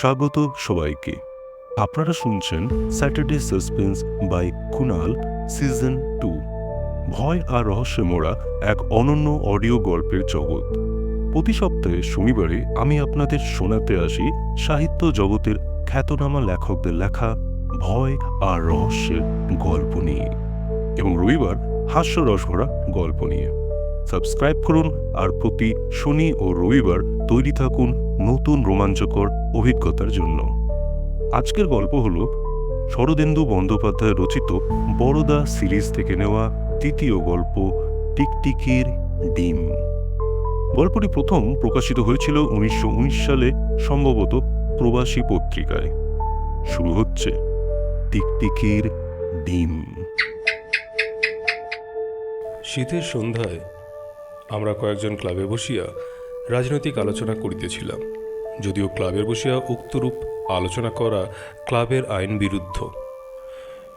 স্বাগত সবাইকে। আপনারা শুনছেন Saturday suspense by Kunal season two ভয় আর রহস্যে মোড়া এক অনন্য অডিও গল্পের জগৎ। প্রতি সপ্তাহে শনিবারে আমি আপনাদের শোনাতে আসি সাহিত্য জগতের খ্যাতনামা লেখকদের লেখা ভয় আর রহস্যের গল্প নিয়ে। এবং রবিবার হাস্যরস ভরা গল্প নিয়ে। সাবস্ক্রাইব করুন আর প্রতি শনি ও রবিবার তৈরি থাকুন নতুন রোমাঞ্চকর অভিজ্ঞতার জন্য। আজকের গল্প হল শরদেন্দু বন্দ্যোপাধ্যায় রচিত বড়দা সিরিজ থেকে নেওয়া তৃতীয় গল্প টিকটিকির ডিম। গল্পটি প্রথম প্রকাশিত হয়েছিল উনিশশো উনিশ সালে সম্ভবত প্রবাসী পত্রিকায়। শুরু হচ্ছে টিকটিকির ডিম। শীতের সন্ধ্যায় আমরা কয়েকজন ক্লাবে বসিয়া রাজনৈতিক আলোচনা করিতেছিলাম। যদিও ক্লাবের বসিয়া উক্তরূপ আলোচনা করা ক্লাবের আইন বিরুদ্ধ।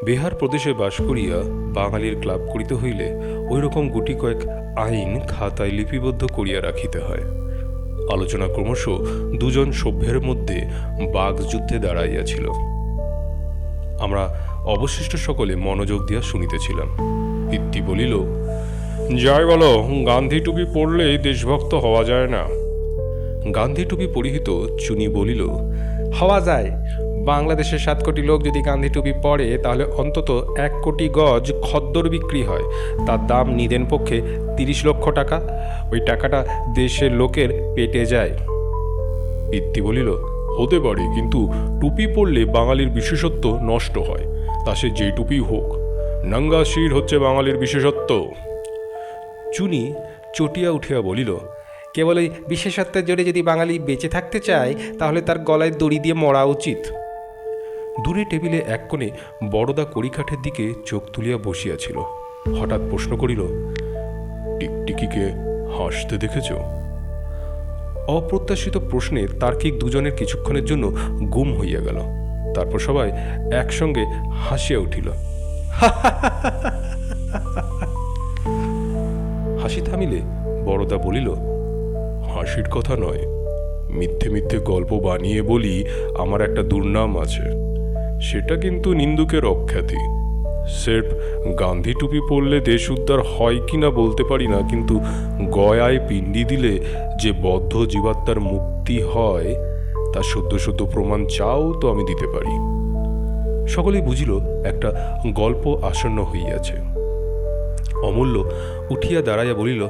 বিহার প্রদেশে বাস করিয়া বাঙালির ক্লাব করিতে হইলে ওই রকম গুটি কয়েক আইন খাতায় লিপিবদ্ধ করিয়া রাখিতে হয়। আলোচনা ক্রমশ দুজন সভ্যের মধ্যে বাগযুদ্ধে দাঁড়াইয়াছিল। আমরা অবশিষ্ট সকলে মনোযোগ দিয়া শুনিতেছিলাম। পিত্তি বলিল যাই বলো, গান্ধী টুপি পরলে দেশভক্ত হওয়া যায় না। গান্ধী টুপি পরিহিত চুনি বলিল, হওয়া যায়। বাংলাদেশের সাত কোটি লোক যদি গান্ধী টুপি পরে, তাহলে অন্তত এক কোটি গজ খদ্দর বিক্রি হয়। তার দাম নিদেন পক্ষে তিরিশ লক্ষ টাকা। ওই টাকাটা দেশের লোকের পেটে যায়। পিত্তি বলিল, হতে পারে, কিন্তু টুপি পরলে বাঙালির বিশেষত্ব নষ্ট হয়। তা সে যেই টুপি হোক। নাঙ্গা শির হচ্ছে বাঙালির বিশেষত্ব। চুনি চটিয়া উঠিয়া বলিল, কেবল ওই বিশেষত্বের জোরে যদি বাঙালি বেঁচে থাকতে চায়, তাহলে তার গলায় দড়ি দিয়ে মরা উচিত দূরে টেবিলে এক কোণে বড়দা কড়িকাঠের দিকে চোখ তুলিয়া বসিয়াছিল। হঠাৎ প্রশ্ন করিল টিকটিকিকে হাসতে দেখেছ অপ্রত্যাশিত প্রশ্নে তার্কিক দুজনের কিছুক্ষণের জন্য গুম হইয়া গেল। তারপর সবাই একসঙ্গে হাসিয়া উঠিল। হাসি থামিলে বড়দা বলিল, হাসির কথা নয়, মিথ্যে মিথ্যে গল্প বানিয়ে বলি আমার একটা দুর্নাম আছে। সেটা কিন্তু নিন্দুকের অখ্যাতি। সেফ গান্ধী টুপি পরলে দেশ উদ্ধার হয় কি না বলতে পারি না, কিন্তু গয়ায় পিণ্ডি দিলে যে বদ্ধ জীবাত্মার মুক্তি হয়, তা সদ্য সদ্য প্রমাণ চাও তো আমি দিতে পারি। সকলেই বুঝিল, একটা গল্প আসন্ন হইয়াছে। অমূল্য উঠিয়া দাঁড়াইয়া বলিল,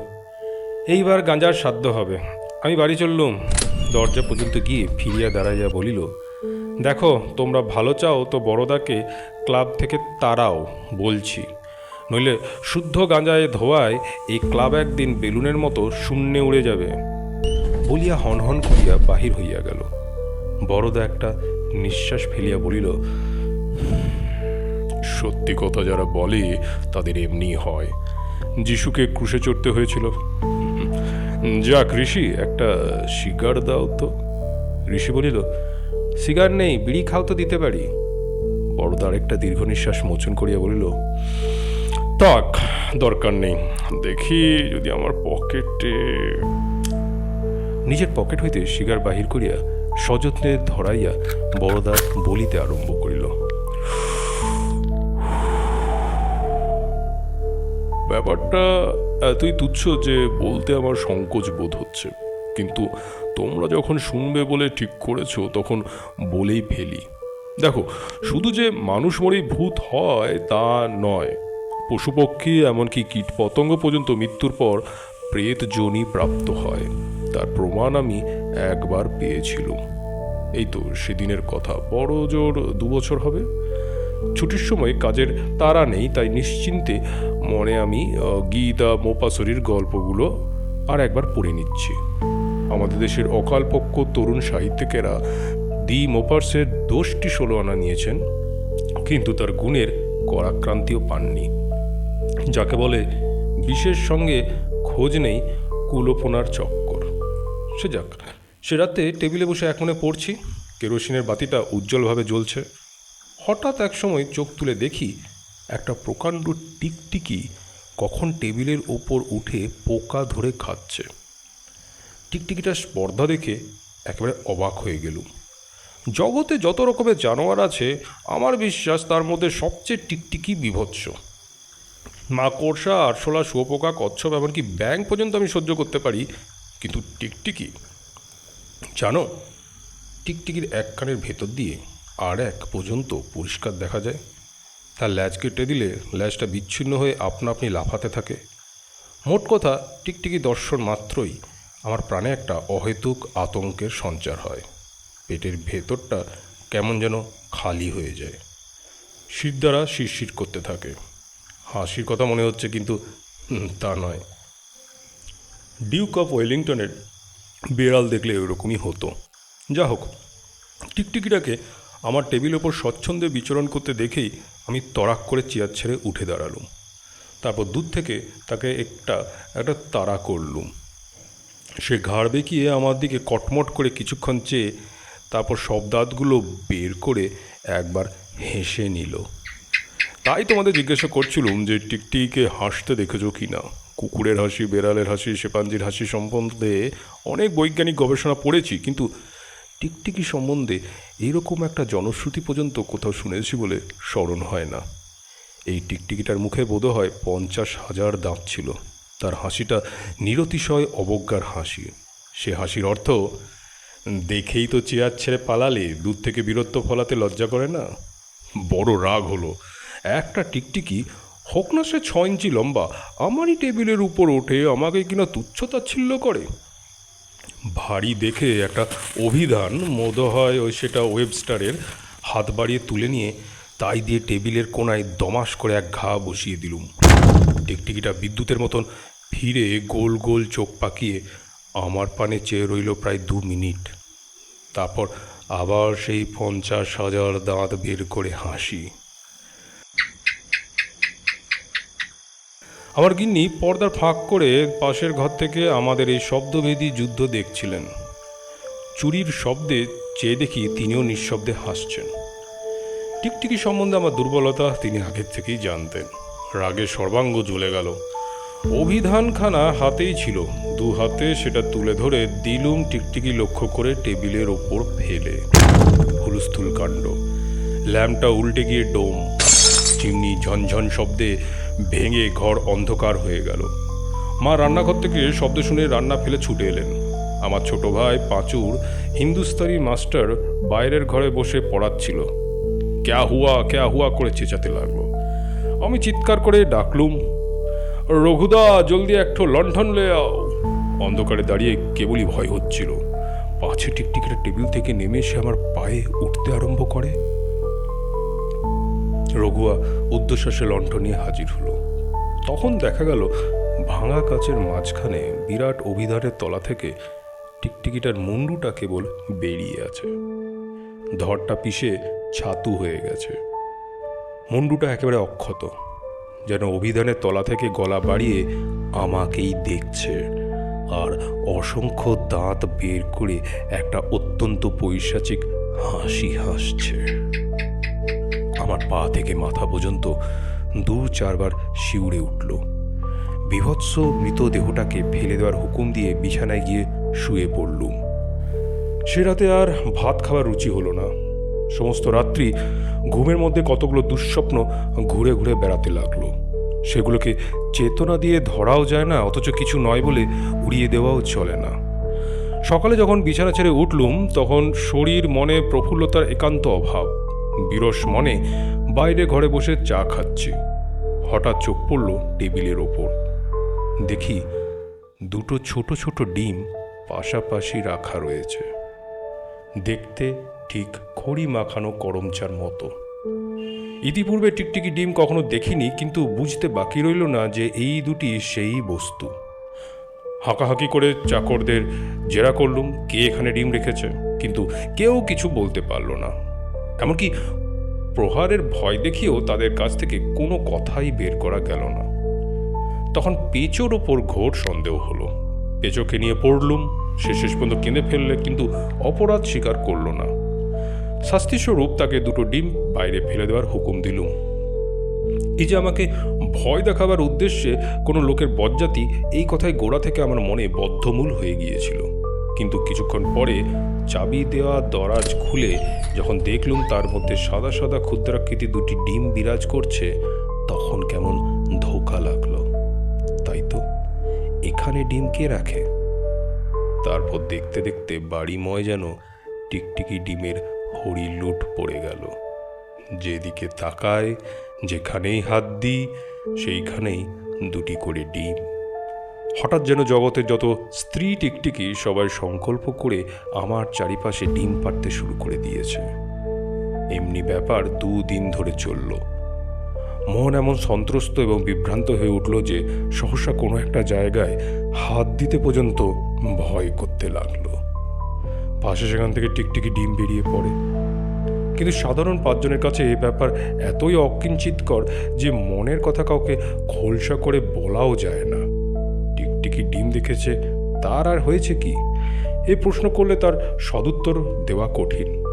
এইবার গাঁজার সাধ্য হবে। আমি বাড়ি চললুম। দরজা পর্যন্ত গিয়ে ফিরিয়া দাঁড়াইয়া বলিল, দেখো, তোমরা ভালো চাও তো বড়দাকে ক্লাব থেকে তারাও বলছি। নইলে শুদ্ধ গাঁজায় ধোয়ায় এই ক্লাব একদিন বেলুনের মতো শূন্যে উড়ে যাবে। বলিয়া হনহন করিয়া বাহির হইয়া গেল। বড়দা একটা নিঃশ্বাস ফেলিয়া বলিল সত্যি কথা যারা বলে, তাদের এমনি হয়। যিশুকে ক্রুশে চড়তে হয়েছিল। যাক, ঋষি, একটা সিগার দাও তো। ঋষি বলিল, সিগার নেই, বিড়ি খাও তো, দিতে পারি। বড়দার একটা দীর্ঘ নিঃশ্বাস মোচন করিয়া বলিল তাক দরকার নেই। দেখি যদি আমার পকেটে নিজের পকেট হইতে সিগার বাহির করিয়া সযত্নে ধরাইয়া বড়দা বলিতে আরম্ভ ব্যাপারটা এতই তুচ্ছ যে বলতে আমার সংকোচ বোধ হচ্ছে। কিন্তু তোমরা যখন শুনবে বলে ঠিক করেছ, তখন বলেই ফেলি। দেখো, শুধু যে মানুষ মরেই ভূত হয় তা নয়। পশুপক্ষী এমনকি কীট পতঙ্গ পর্যন্ত মৃত্যুর পর প্রেত জনি প্রাপ্ত হয়। তার প্রমাণ আমি একবার পেয়েছিলাম। এই তো সেদিনের কথা। বড় জোর দু বছর হবে। ছুটির সময় কাজের তারা নেই, তাই নিশ্চিন্তে মনে আমি গীতা, মোপাসরির গল্পগুলো আর একবার পড়ে নিচ্ছি। আমাদের দেশের অকালপক্ষ তরুণ সাহিত্যিকেরা দি মোপার্সের দোষটি ষোলো আনা নিয়েছেন, কিন্তু তার গুণের করাক্রান্তিও পাননি। যাকে বলে বিশেষ সঙ্গে খোঁজ নেই কুলোপনার চক্কর। সে যাক, সে রাতে টেবিলে বসে এক মনে পড়ছি, কেরোসিনের বাতিটা উজ্জ্বলভাবে জ্বলছে। হঠাৎ এক সময় চোখ তুলে দেখি একটা প্রকাণ্ড টিকটিকি কখন টেবিলের ওপর উঠে পোকা ধরে খাচ্ছে। টিকটিকিটার স্পর্ধা দেখে একেবারে অবাক হয়ে গেলুম। জগতে যত রকমের জানোয়ার আছে, আমার বিশ্বাস তার মধ্যে সবচেয়ে টিকটিকি বিভৎস। মাকড়সা আরশোলা, শুয়োপোকা, কচ্ছপ এমনকি ব্যাং পর্যন্ত আমি সহ্য করতে পারি, কিন্তু টিকটিকি? জানো, টিকটিকির এক কানের ভেতর দিয়ে আর এক পর্যন্ত পরিষ্কার দেখা যায়। তার ল্যাজ কেটে দিলে ল্যাজটা বিচ্ছিন্ন হয়ে আপনা আপনি লাফাতে থাকে। মোট কথা, টিকটিকি দর্শন মাত্রই আমার প্রাণে একটা অহেতুক আতঙ্কের সঞ্চার হয়। পেটের ভেতরটা কেমন যেন খালি হয়ে যায়। শীত দ্বারা শিরশির করতে থাকে। হাসির কথা মনে হচ্ছে কিন্তু তা নয়। ডিউক অফ ওয়েলিংটনের বিড়াল দেখলে ওইরকমই হতো। যা হোক টিকটিকিটাকে আমার টেবিল ওপর স্বচ্ছন্দে বিচরণ করতে দেখেই আমি তড়াক করে চেয়ার ছেড়ে উঠে দাঁড়ালুম। তারপর দূর থেকে তাকে একটা একটা তাড়া করলুম। সে ঘাড় বেঁকিয়ে আমার দিকে কটমট করে কিছুক্ষণ চেয়ে, তারপর সব দাঁতগুলো বের করে একবার হেসে নিল। তাই তোমাদের জিজ্ঞাসা করছিলুম যে টিকটিকে হাসতে দেখেছ কি না কুকুরের হাসি, বেড়ালের হাসি, শেপাঞ্জির হাসি সম্বন্ধে অনেক বৈজ্ঞানিক গবেষণা পড়েছি, কিন্তু টিকটিকি সম্বন্ধে এরকম একটা জনশ্রুতি পর্যন্ত কোথাও শুনেছি বলে স্মরণ হয় না। এই টিকটিকিটার মুখে বোধ হয় পঞ্চাশ হাজার দাঁত ছিল। তার হাসিটা নিরতিশয় অবজ্ঞার হাসি। সে হাসির অর্থ, দেখেই তো চেয়ার ছেড়ে পালালে দূর থেকে বীরত্ব ফলাতে লজ্জা করে না? বড় রাগ হলো। একটা টিকটিকি, হোক না সে ছ ইঞ্চি লম্বা, আমারই টেবিলের উপর ওঠে, আমাকে কিনা তুচ্ছতাচ্ছিল্য করে। ভারী দেখে একটা অভিধান মোদ হয় ওই সেটা ওয়েবস্টারের হাত বাড়িয়ে তুলে নিয়ে তাই দিয়ে টেবিলের কোনায় দমাস করে এক ঘা বসিয়ে দিলুম। টিকটিকিটা বিদ্যুতের মতন ফিরে গোল গোল চোখ পাকিয়ে আমার পানে চেয়ে রইল প্রায় দু মিনিট। তারপর আবার সেই পঞ্চাশ হাজার দাঁত বের করে হাসি। আমার গিন্নি পর্দার ফাঁক করে পাশের ঘর থেকে আমাদের এই শব্দভেদী যুদ্ধ দেখছিলেন। চুরির শব্দে চেয়ে দেখি তিনিও নিঃশব্দে হাসছেন। টিকটিকি সম্বন্ধে আমার দুর্বলতা তিনি আগের থেকেই জানতেন। রাগে সর্বাঙ্গ জ্বলে গেল। অভিধানখানা হাতেই ছিল। দু হাতে সেটা তুলে ধরে দিলুম টিকটিকি লক্ষ্য করে টেবিলের ওপর ফেলে। হুলস্থুল কাণ্ড। ল্যাম্পটা উল্টে গিয়ে ডোম। চিমনি ঝনঝন শব্দে ভেঙে ঘর অন্ধকার হয়ে গেল। মা রান্নাঘর থেকে শব্দ শুনে রান্না ফেলে ছুটে এলেন। আমার ছোট ভাই পাঁচুর হিন্দুস্তানি মাস্টার বাইরের ঘরে বসে পড়াচ্ছিল। ক্যা হুয়া ক্যা হুয়া করে চেঁচাতে লাগল। আমি চিৎকার করে ডাকলুম, রঘুদা, জলদি একটু লণ্ঠন লে আও। অন্ধকারে দাঁড়িয়ে কেবলই ভয় হচ্ছিল। পাছে টিকটিকিটা টেবিল থেকে নেমে এসে আমার পায়ে উঠতে আরম্ভ করে। রঘুয়া উদ্দেশ্বাসে লণ্ঠন নিয়ে হাজির হলো। তখন দেখা গেল, ভাঙা কাচের মাঝখানে বিরাট অভিধানের তলা থেকে টিকটিকিটার মুন্ডুটা কেবল বেরিয়ে আছে। ধরটা পিষে ছাতু হয়ে গেছে। মুন্ডুটা একেবারে অক্ষত, যেন অভিধানের তলা থেকে গলা বাড়িয়ে আমাকেই দেখছে আর অসংখ্য দাঁত বের করে একটা অত্যন্ত পৈশাচিক হাসি হাসছে। আমার পা থেকে মাথা পর্যন্ত দু চারবার শিউরে উঠল। বিভৎস মৃতদেহটাকে ফেলে দেওয়ার হুকুম দিয়ে বিছানায় গিয়ে শুয়ে পড়লুম। সে রাতে আর ভাত খাওয়ার রুচি হলো না। সমস্ত রাত্রি ঘুমের মধ্যে কতগুলো দুঃস্বপ্ন ঘুরে ঘুরে বেড়াতে লাগল। সেগুলোকে চেতনা দিয়ে ধরাও যায় না, অথচ কিছু নয় বলে উড়িয়ে দেওয়াও চলে না। সকালে যখন বিছানা ছেড়ে উঠলুম, তখন শরীর, মনে প্রফুল্লতার একান্ত অভাব। বিরস মনে বাইরে ঘরে বসে চা খাচ্ছি। হঠাৎ চোখ পড়ল টেবিলের ওপর। দেখি দুটো ছোট ছোট ডিম পাশাপাশি রাখা রয়েছে। দেখতে ঠিক খড়ি মাখানো করমচার মতো। ইতিপূর্বে টিকটিকি ডিম কখনো দেখিনি, কিন্তু বুঝতে বাকি রইল না যে এই দুটি সেই বস্তু। হাঁকাহাঁকি করে চাকরদের জেরা করলুম, কে এখানে ডিম রেখেছে? কিন্তু কেউ কিছু বলতে পারল না। এমনকি প্রহারের ভয় দেখিয়েও তাদের কাছ থেকে কোনো কথাই বের করা গেল না। তখন পেঁচোর ওপর ঘোর সন্দেহ হলো। পেঁচোকে নিয়ে পড়লুম, সে শেষ পর্যন্ত কেঁদে ফেললে কিন্তু অপরাধ স্বীকার করল না। শাস্তিস্বরূপ তাকে দুটো ডিম বাইরে ফেলে দেওয়ার হুকুম দিলুম। এই যে আমাকে ভয় দেখাবার উদ্দেশ্যে কোনো লোকের বজ্জাতি এই কথায় গোড়া থেকে আমার মনে বদ্ধমূল হয়ে গিয়েছিল। কিন্তু কিছুক্ষণ পরে চাবি দেওয়া দরাজ খুলে যখন দেখলুম তার মধ্যে সাদা সাদা ক্ষুদ্রাকৃতি দুটি ডিম বিরাজ করছে, তখন কেমন ধোকা লাগল। তাই তো, এখানে ডিম কে রাখে? তারপর দেখতে দেখতে বাড়িময় যেন টিকটিকি ডিমের হরি লুট পড়ে গেল। যেদিকে তাকায়, যেখানেই হাত দিই, সেইখানেই দুটি করে ডিম হঠাৎ যেন জগতের যত স্ত্রী টিকটিকি সবাই সংকল্প করে আমার চারিপাশে ডিম পাড়তে শুরু করে দিয়েছে। এমনি ব্যাপার দুদিন ধরে চলল। মন এমন সন্ত্রস্ত এবং বিভ্রান্ত হয়ে উঠল যে সহসা কোনো একটা জায়গায় হাত দিতে পর্যন্ত ভয় করতে লাগল। পাশে সেখান থেকে টিকটিকি ডিম বেরিয়ে পড়ে। কিন্তু সাধারণ পাঁচজনের কাছে এই ব্যাপার এতই অকিঞ্চিতকর যে মনের কথা কাউকে খোলসা করে বলাও যায় না। টিকটিকি ডিম দেখেছে? তার আর হয়েছে কি? এই প্রশ্ন করলে তার সদুত্তর দেওয়া কঠিন।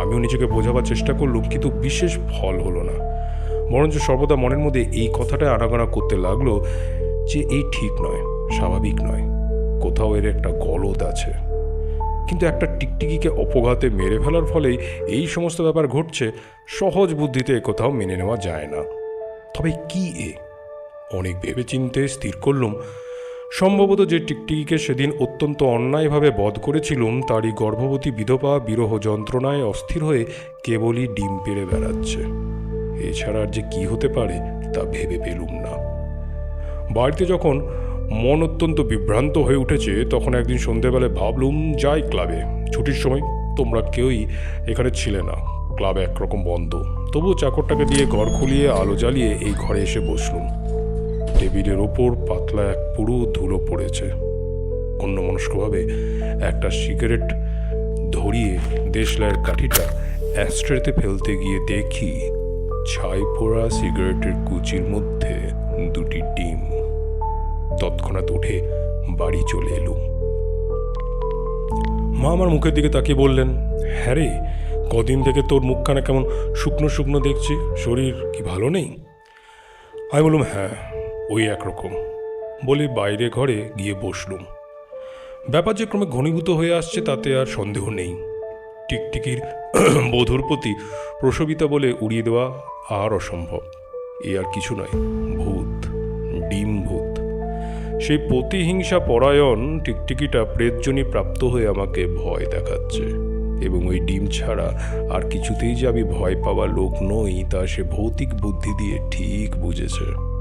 আমিও নিজেকে বোঝাবার চেষ্টা করলুম, কিন্তু বিশেষ ফল হলো না। বরঞ্চ সর্বদা মনের মধ্যে এই কথাটাই আনাগোনা করতে লাগল যে এই ঠিক নয়, স্বাভাবিক নয়। কোথাও এর একটা গলদ আছে। কিন্তু একটা টিকটিকিকে অপঘাতে মেরে ফেলার ফলেই এই সমস্ত ব্যাপার ঘটছে, সহজ বুদ্ধিতে কোথাও মেনে নেওয়া যায় না। তবে কি এ? অনেক ভেবেচিন্তে স্থির করলুম সম্ভবত যে টিকটিকিকে সেদিন অত্যন্ত অন্যায়ভাবে বধ করেছিলুম, তারই গর্ভবতী বিধবা বিরহ যন্ত্রণায় অস্থির হয়ে কেবলই ডিম পেড়ে বেড়াচ্ছে। এছাড়া আর যে কি হতে পারে, তা ভেবে পেলুম না। বাড়িতে যখন মন অত্যন্ত বিভ্রান্ত হয়ে উঠেছে, তখন একদিন সন্ধেবেলায় ভাবলুম, যাই ক্লাবে, ছুটির সময় তোমরা কেউই এখানে ছিলে না। ক্লাব একরকম বন্ধ। তবুও চাকরটাকে দিয়ে ঘর খুলিয়ে আলো জ্বালিয়ে এই ঘরে এসে বসলুম। টেবিলের ওপর পাতলা এক পুরো ধুলো পড়েছে। অন্য অন্যমনস্কভাবে একটা সিগারেট ধরিয়ে দেশলাইয়ের কাঠিটা অ্যাস্ট্রেতে ফেলতে গিয়ে দেখি ছাই পোড়া সিগারেটের কুচির মধ্যে দুটি ডিম। তৎক্ষণাৎ উঠে বাড়ি চলে এলুম। মা আমার মুখের দিকে তাকিয়ে বললেন হ্যাঁ রে, কদিন থেকে তোর মুখখানা কেমন শুকনো শুকনো দেখছি, শরীর কি ভালো নেই? আমি বললাম হ্যাঁ ওই একরকম বলে বাইরে ঘরে গিয়ে বসলুম। ব্যাপার যে ক্রমে ঘনীভূত হয়ে আসছে তাতে আর সন্দেহ নেই। টিকটিকির বধুর প্রতি প্রসবিতা বলে উড়িয়ে দেওয়া আর অসম্ভব। এ আর কিছু নয়, ভূত, ডিম ভূত। সেই প্রতিহিংসা পরায়ণ টিকটিকিটা প্রেতজনী প্রাপ্ত হয়ে আমাকে ভয় দেখাচ্ছে। এবং ওই ডিম ছাড়া আর কিছুতেই যে আমি ভয় পাওয়া লোক নই, তা সে ভৌতিক বুদ্ধি দিয়ে ঠিক বুঝেছে।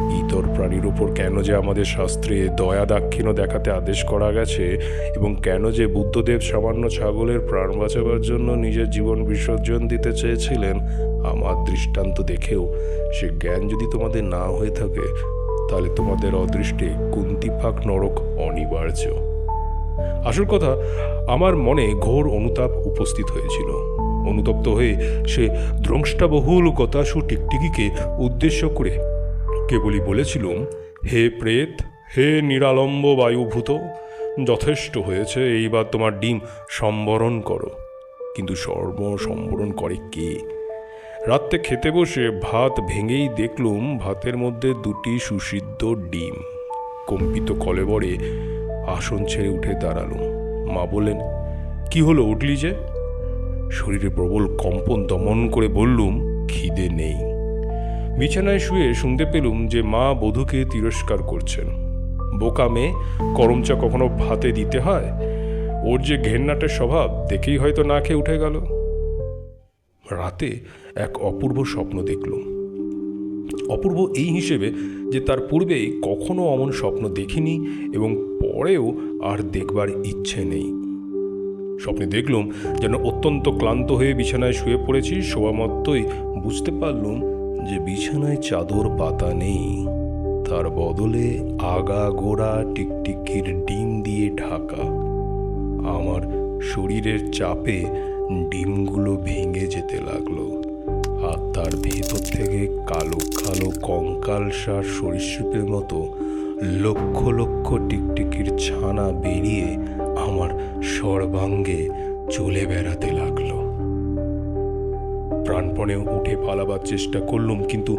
ইতর প্রাণীর উপর কেন যে আমাদের শাস্ত্রে দয়া দাক্ষিণ্য দেখাতে আদেশ করা গেছে এবং কেন যে বুদ্ধদেব সামান্য ছাগলের প্রাণ বাঁচাবার জন্য নিজের জীবন বিসর্জন দিতে চেয়েছিলেন, আমার দৃষ্টান্ত দেখেও সে জ্ঞান যদি তোমাদের না হয়ে থাকে, তাহলে তোমাদের অদৃষ্টে কুন্তিপাক নরক অনিবার্য। আসল কথা, আমার মনে ঘোর অনুতাপ উপস্থিত হয়েছিল। অনুতপ্ত হয়ে সে দ্রংষ্টাবহুল গতাসু টিকটিকিকে উদ্দেশ্য করে কেবলই বলেছিলুম, হে প্রেত, হে নিরালম্ব বায়ুভূত, যথেষ্ট হয়েছে এইবার তোমার ডিম সম্বরণ করো। কিন্তু সর্ব সম্বরণ করে কে? রাত্রে খেতে বসে ভাত ভেঙেই দেখলুম ভাতের মধ্যে দুটি সুসিদ্ধ ডিম। কম্পিত কলেবরে আসন ছেড়ে উঠে দাঁড়ালুম। মা বললেন, কি হলো উঠলি যে? শরীরে প্রবল কম্পন দমন করে বললুম, খিদে নেই। বিছানায় শুয়ে শুনতে পেলুম যে মা বধূকে তিরস্কার করছেন। বোকা মেয়ে, করমচা কখনো ভাতে দিতে হয়? ওর যে ঘেন্নাটের স্বভাব, দেখেই হয়তো না খেয়ে উঠে গেল। রাতে এক অপূর্ব স্বপ্ন দেখলুম। অপূর্ব এই হিসেবে যে তার পূর্বেই কখনো অমন স্বপ্ন দেখিনি এবং পরেও আর দেখবার ইচ্ছে নেই। স্বপ্নে দেখলুম যেন অত্যন্ত ক্লান্ত হয়ে বিছানায় শুয়ে পড়েছি শোয়া মতোই বুঝতে পারলুম যে বিছানায় চাদর পাতা নেই, তার বদলে আগা গোড়া টিকটিকির ডিম দিয়ে ঢাকা। আমার শরীরের চাপে ডিমগুলো ভেঙে যেতে লাগল, আর তার ভেতর থেকে কালো কালো কঙ্কাল সার সরীসৃপের মতো লক্ষ লক্ষ টিকটিকির ছানা বেরিয়ে আমার সর্বাঙ্গে চলে বেড়াতে লাগল। প্রাণপণে উঠে পালাবার চেষ্টা করলুম, কিন্তু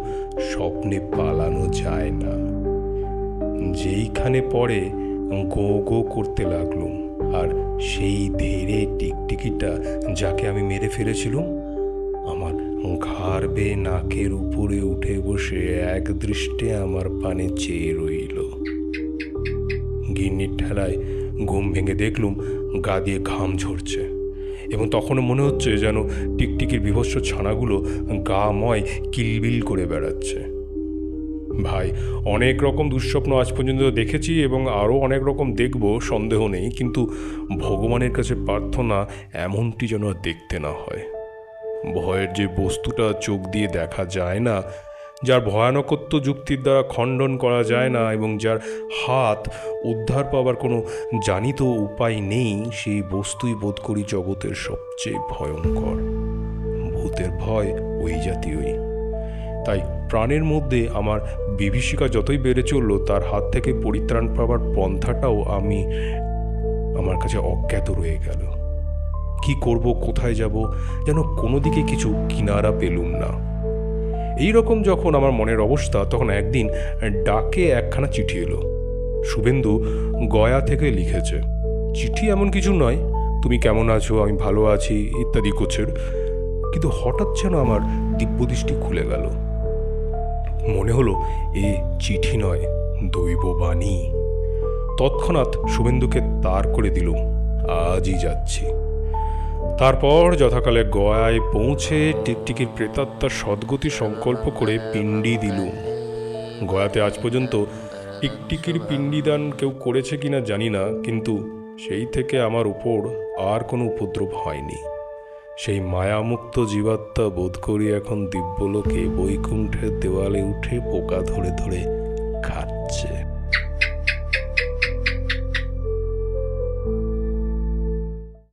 স্বপ্নে পালানো যায় না। যেইখানে পড়ে গো গো করতে লাগলুম, আর সেই ধীরে টিকটিকিটা যাকে আমি মেরে ফেলেছিলাম, আমার ঘাড় নাকের উপরে উঠে বসে এক দৃষ্টে আমার পানে চেয়ে রইল। গিন্নির ঠেলায় ঘুম ভেঙে দেখলুম, গা দিয়ে ঘাম ঝরছে। এবং তখনও মনে হচ্ছে যেন টিকটিকির বিভৎস ছানাগুলো গা ময় কিলবিল করে বেড়াচ্ছে। ভাই, অনেক রকম দুঃস্বপ্ন আজ পর্যন্ত দেখেছি এবং আরও অনেক রকম দেখব, সন্দেহ নেই, কিন্তু ভগবানের কাছে প্রার্থনা এমনটি যেন দেখতে না হয়। ভয়ের যে বস্তুটা চোখ দিয়ে দেখা যায় না যার ভয়ানকত্ব যুক্তির দ্বারা খণ্ডন করা যায় না এবং যার হাত উদ্ধার পাওয়ার কোনো জানিত উপায় নেই, সেই বস্তুই বোধ করি জগতের সবচেয়ে ভয়ঙ্কর। ভূতের ভয় ওই জাতীয়ই। তাই প্রাণের মধ্যে আমার বিভীষিকা যতই বেড়ে চলল, তার হাত থেকে পরিত্রাণ পাওয়ার পন্থাটাও আমি আমার কাছে অজ্ঞাত রয়ে গেল। কি করব, কোথায় যাব, যেন কোনো দিকে কিছু কিনারা পেলুম না। এই রকম যখন আমার মনের অবস্থা, তখন একদিন ডাকে একখানা চিঠি এলো। শুভেন্দু গয়া থেকে লিখেছে, চিঠি এমন কিছু নয়, তুমি কেমন আছো? আমি ভালো আছি, ইত্যাদি কোচের কিন্তু হঠাৎ যেন আমার দিব্যদৃষ্টি খুলে গেল। মনে হলো, এ চিঠি নয়, দৈব বাণী। তৎক্ষণাৎ শুভেন্দুকে তার করে দিলুম, আজই যাচ্ছি। তারপর যথাকালে গয়ায় পৌঁছে টিকটিকির প্রেতাত্মার সদ্গতি সংকল্প করে পিণ্ডি দিলুম। গয়াতে আজ পর্যন্ত টিকটিকির পিণ্ডিদান কেউ করেছে কিনা জানি না, কিন্তু সেই থেকে আমার উপর আর কোনো উপদ্রব হয়নি। সেই মায়ামুক্ত জীবাত্মা বোধ করি এখন দিব্যলোকে বৈকুণ্ঠের দেওয়ালে উঠে পোকা ধরে ধরে খাচ্ছে।